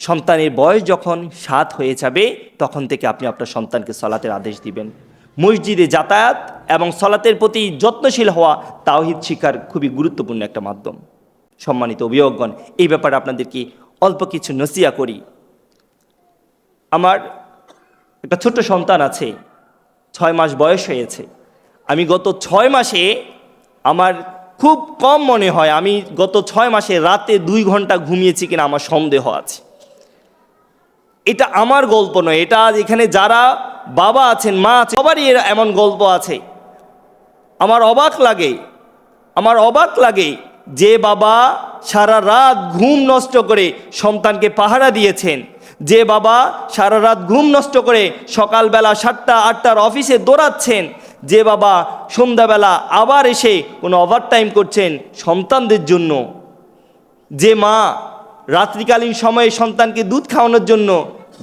সন্তানের বয়স যখন সাত হয়ে যাবে, তখন থেকে আপনি আপনার সন্তানকে সলাতের আদেশ দিবেন। মসজিদে যাতায়াত এবং সলাতের প্রতি যত্নশীল হওয়া তাওহিদ শিক্ষার খুবই গুরুত্বপূর্ণ একটা মাধ্যম। সম্মানিত অভিভাবকগণ, এই ব্যাপারে আপনাদেরকে অল্প কিছু নসিয়া করি। আমার একটা ছোট্ট সন্তান আছে, ছয় মাস বয়স হয়েছে। আমি গত ছয় মাসে আমার খুব কম মনে হয়, আমি গত ছয় মাসে রাতে দুই ঘণ্টা ঘুমিয়েছি কিনা আমার সন্দেহ আছে। এটা আমার গল্প নয়, এটা এখানে যারা বাবা আছেন, মা আছে সবারই এর এমন গল্প আছে। আমার অবাক লাগে, আমার অবাক লাগে যে বাবা সারা রাত ঘুম নষ্ট করে সন্তানকে পাহারা দিয়েছেন। যে বাবা সারা রাত ঘুম নষ্ট করে সকালবেলা সাতটা, আটটার অফিসে দৌড়াচ্ছেন। যে বাবা সন্ধ্যাবেলা আবার এসে কোনো ওভারটাইম করছেন সন্তানদের জন্য। যে মা রাত্রিকালীন সময়ে সন্তানকে দুধ খাওয়ানোর জন্য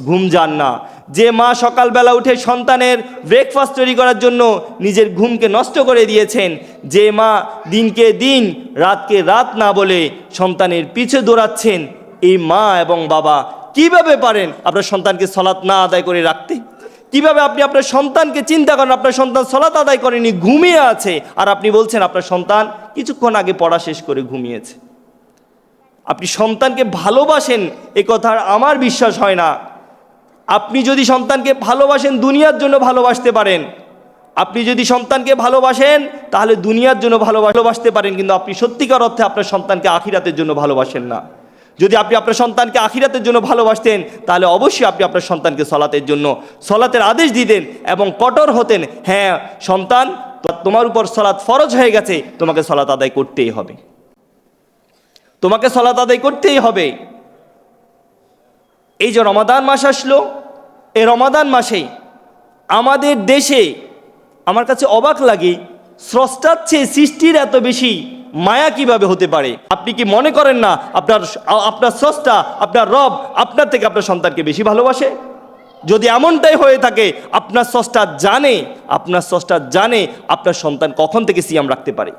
ঘুম যান না। যে মা সকালবেলা উঠে সন্তানের ব্রেকফাস্ট তৈরি করার জন্য নিজের ঘুমকে নষ্ট করে দিয়েছেন, যে মা দিনকে দিন, রাতকে রাত না বলে সন্তানের পিছে দৌড়াচ্ছেন, এই মা এবং বাবা কীভাবে পারেন আপনার সন্তানকে সলাৎ না আদায় করে রাখতে? কীভাবে আপনি আপনার সন্তানকে চিন্তা করেন, আপনার সন্তান সলাৎ আদায় করেনি, ঘুমিয়ে আছে? আর আপনি বলছেন, আপনার সন্তান কিছুক্ষণ আগে পড়া শেষ করে ঘুমিয়েছে। আপনি সন্তানকে ভালোবাসেন, এ কথার আমার বিশ্বাস হয় না। আপনি যদি সন্তানকে ভালোবাসেন, দুনিয়ার জন্য ভালোবাসতে পারেন। আপনি যদি সন্তানকে ভালোবাসেন, তাহলে দুনিয়ার জন্য ভালো ভালোবাসতে পারেন, কিন্তু আপনি সত্যিকার অর্থে আপনার সন্তানকে আখিরাতের জন্য ভালোবাসেন না। যদি আপনি আপনার সন্তানকে আখিরাতের জন্য ভালোবাসতেন, তাহলে অবশ্যই আপনি আপনার সন্তানকে সলাতের জন্য সলাতের আদেশ দিতেন এবং কঠোর হতেন। হ্যাঁ সন্তান, তোমার উপর সলাৎ ফরজ হয়ে গেছে, তোমাকে সলাৎ আদায় করতেই হবে। তোমাকে সলাত আদায় করতেই হবে। এই যে রমাদান মাস আসলো, এই রমাদান মাসে আমাদের দেশে আমার কাছে অবাক লাগে, স্রষ্টার চেয়ে সৃষ্টির এত বেশি মায়া কীভাবে হতে পারে? আপনি কি মনে করেন না আপনার আপনার স্রষ্টা, আপনার রব আপনার থেকে আপনার সন্তানকে বেশি ভালোবাসে? যদি এমনটাই হয়ে থাকে, আপনার স্রষ্টা জানে, আপনার স্রষ্টা জানে আপনার সন্তান কখন থেকে সিয়াম রাখতে পারে।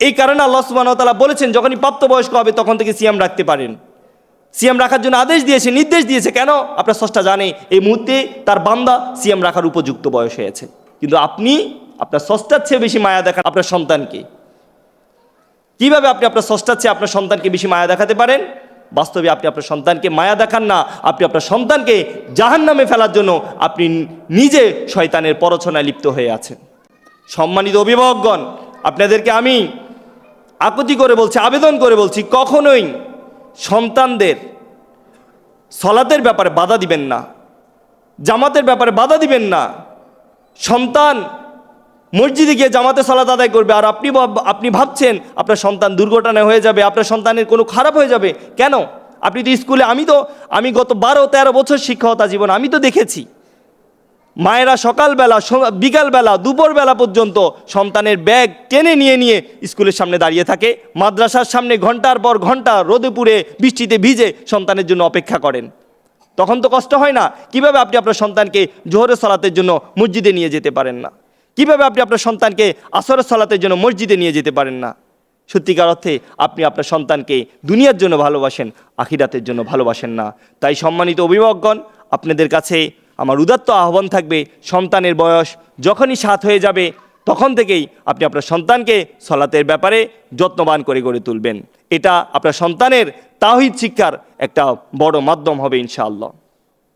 এই কারণে আল্লাহ সুবাহ তালা বলেছেন, যখনই প্রাপ্তবয়স্ক হবে তখন থেকে সিয়াম রাখতে পারেন। সিয়াম রাখার জন্য আদেশ দিয়েছে, নির্দেশ দিয়েছে, কেন? আপনার স্রষ্টা জানে, এই মুহূর্তে তার বান্দা সিয়াম রাখার উপযুক্ত বয়স হয়েছে। কিন্তু আপনি, আপনার স্রষ্টার চেয়ে বেশি মায়া দেখান আপনার সন্তানকে। কীভাবে আপনি আপনার স্রষ্টার চেয়ে আপনার সন্তানকে বেশি মায়া দেখাতে পারেন? বাস্তবে আপনি আপনার সন্তানকে মায়া দেখান না, আপনি আপনার সন্তানকে জাহান নামে ফেলার জন্য আপনি নিজে শয়তানের পরছনায় লিপ্ত হয়ে আছেন। সম্মানিত অভিভাবকগণ, আপনাদেরকে আমি আকুতি করে বলছি, আবেদন করে বলছি, কখনোই সন্তানদের সলাতের ব্যাপারে বাধা দিবেন না, জামাতের ব্যাপারে বাধা দিবেন না। সন্তান মসজিদে গিয়ে জামাতে সলাত আদায় করবে আর আপনি আপনি ভাবছেন আপনার সন্তান দুর্ঘটনা হয়ে যাবে, আপনার সন্তানের কোনো খারাপ হয়ে যাবে। কেন? আপনি তো স্কুলে, আমি তো আমি গত বারো তেরো বছর শিক্ষকতা জীবন, আমি তো দেখেছি। মায়েরা সকালবেলা বিকালবেলা, দুপুরবেলা পর্যন্ত সন্তানের ব্যাগ টেনে নিয়ে নিয়ে স্কুলের সামনে দাঁড়িয়ে থাকে। মাদ্রাসার সামনে ঘণ্টার পর ঘণ্টা রোদে পুড়ে বৃষ্টিতে ভিজে সন্তানের জন্য অপেক্ষা করেন। তখন তো কষ্ট হয় না, কীভাবে আপনি আপনার সন্তানকে জোহরের সলাতের জন্য মসজিদে নিয়ে যেতে পারেন না? কীভাবে আপনি আপনার সন্তানকে আসরের সলাতের জন্য মসজিদে নিয়ে যেতে পারেন না? সত্যিকার অর্থে আপনি আপনার সন্তানকে দুনিয়ার জন্য ভালোবাসেন, আখিরাতের জন্য ভালোবাসেন না। তাই সম্মানিত অভিভাবকগণ, আপনাদের কাছে আমার উদাত্ত আহ্বান থাকবে সন্তানের বয়স যখনই সাত হয়ে যাবে, তখন থেকেই আপনি আপনার সন্তানকে সলাতের ব্যাপারে যত্নবান করে গড়ে তুলবেন। এটা আপনার সন্তানের তাহিদ শিক্ষার একটা বড় মাধ্যম হবে ইনশাআল্লাহ।